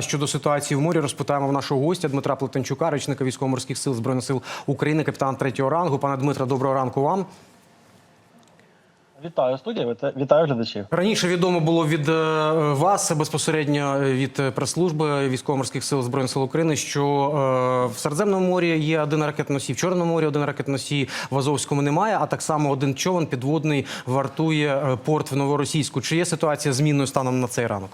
Щодо ситуації в морі розпитаємо в нашого гостя Дмитра Плетенчука, речника військово-морських сил збройних сил України, капітан третього рангу. Пане Дмитре, доброго ранку вам. Вітаю студія, віта- вітаю глядачів. Раніше відомо було від е, вас безпосередньо від е, прес-служби військово-морських сил збройних сил України, що е, в Середземному морі є один ракетоносій, в Чорному морі один ракетоносій, в Азовському немає. А так само один човен підводний вартує е, порт в Новоросійську. Чи є ситуація змінною станом на цей ранок?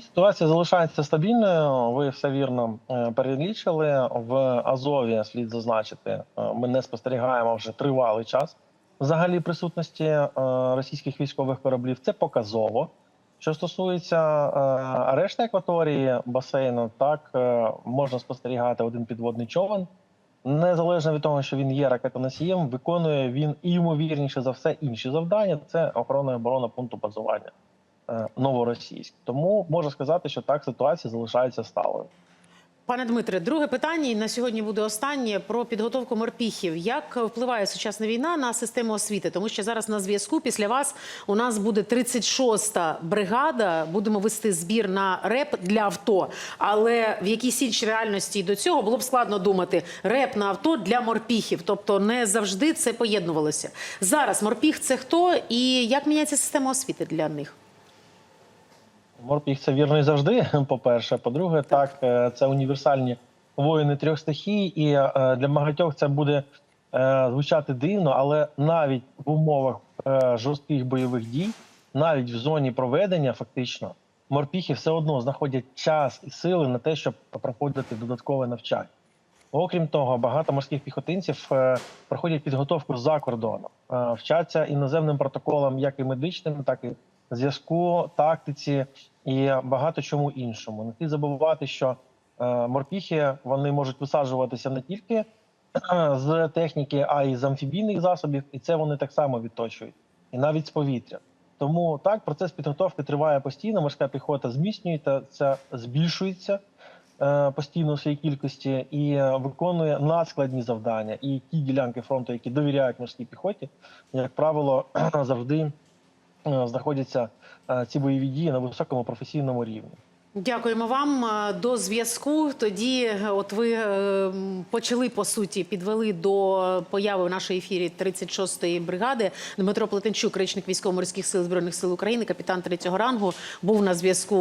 Ситуація залишається стабільною. Ви все вірно е, перелічили. В Азові слід зазначити, е, ми не спостерігаємо вже тривалий час взагалі присутності е, російських військових кораблів. Це показово. Що стосується решти акваторії басейну, так можна спостерігати один підводний човен. Незалежно від того, що він є ракетоносієм, виконує він і ймовірніше за все інші завдання. Це охорона і оборона пункту базування новоросійськ. Тому можу сказати, що так ситуація залишається сталою. Пане Дмитре, друге питання і на сьогодні буде останнє про підготовку морпіхів. Як впливає сучасна війна на систему освіти? Тому що зараз на зв'язку після вас у нас буде 36-та бригада. Будемо вести збір на реп для авто. Але в якійсь іншій реальності до цього було б складно думати реп на авто для морпіхів. Тобто не завжди це поєднувалося. Зараз морпіх це хто і як міняється система освіти для них? Морпіх це вірно і завжди. По-перше, по-друге, так е, це універсальні воїни трьох стихій, і е, для багатьох це буде е, звучати дивно, але навіть в умовах жорстких бойових дій, навіть в зоні проведення, фактично, морпіхи все одно знаходять час і сили на те, щоб проходити додаткове навчання. Окрім того, багато морських піхотинців проходять підготовку за кордоном, вчаться іноземним протоколам, як і медичним, так і зв'язку, тактиці і багато чому іншому. Не слід забувати, що е, морпіхи вони можуть висаджуватися не тільки з техніки, а й з амфібійних засобів, і це вони так само відточують, і навіть з повітря. Тому так процес підготовки триває постійно. Морська піхота зміцнюється, збільшується е, постійно у своїй кількості і е, виконує надскладні завдання. І ті ділянки фронту, які довіряють морській піхоті, як правило, завжди знаходяться е, ці бойові дії на високому професійному рівні. Дякуємо вам до зв'язку. Тоді, е, от ви е, почали по суті, підвели до появи в нашій ефірі 36-ї бригади. Дмитро Плетенчук, речник військово-морських сил збройних сил України, капітан третього рангу, був на зв'язку.